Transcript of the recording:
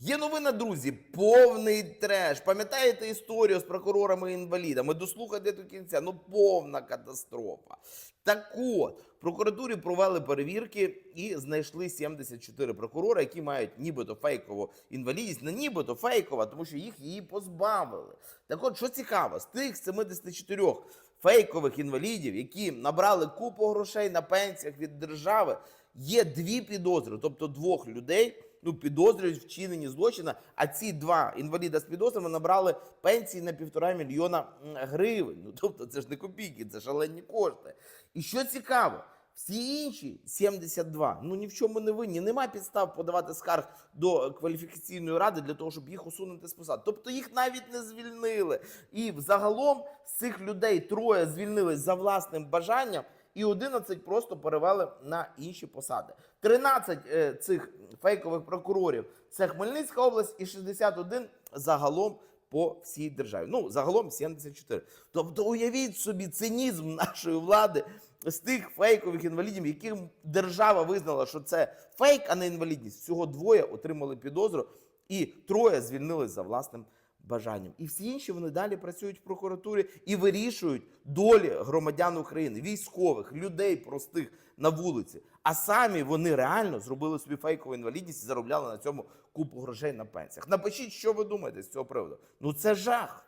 Є новина, друзі, повний треш. Пам'ятаєте історію з прокурорами-інвалідами? Дослухайте до кінця. Ну, повна катастрофа. Так от, в прокуратурі провели перевірки і знайшли 74 прокурори, які мають нібито фейкову інвалідність. Не нібито фейкова, тому що їх її позбавили. Так от, що цікаво, з тих 74 фейкових інвалідів, які набрали купу грошей на пенсіях від держави, є дві підозри, тобто двох людей ну, підозрюють в вчиненні злочина, а ці два інваліда з підозрами набрали пенсії на півтора мільйона гривень. Ну тобто це ж не копійки, це шалені кошти. І що цікаво, всі інші 72, ну ні в чому не винні. Нема підстав подавати скарг до кваліфікаційної ради для того, щоб їх усунути з посад. Тобто їх навіть не звільнили. І взагалом з цих людей троє звільнились за власним бажанням. І 11 просто перевели на інші посади. 13 е, цих фейкових прокурорів це Хмельницька область і 61 загалом по всій державі. Ну, загалом 74. Тобто, уявіть собі цинізм нашої влади з тих фейкових інвалідів, яким держава визнала, що це фейк, а не інвалідність. Всього двоє отримали підозру, і троє звільнились за власним бажанням. І всі інші вони далі працюють в прокуратурі і вирішують долі громадян України, військових, людей простих на вулиці. А самі вони реально зробили собі фейкову інвалідність і заробляли на цьому купу грошей на пенсіях. Напишіть, що ви думаєте з цього приводу. Ну це жах.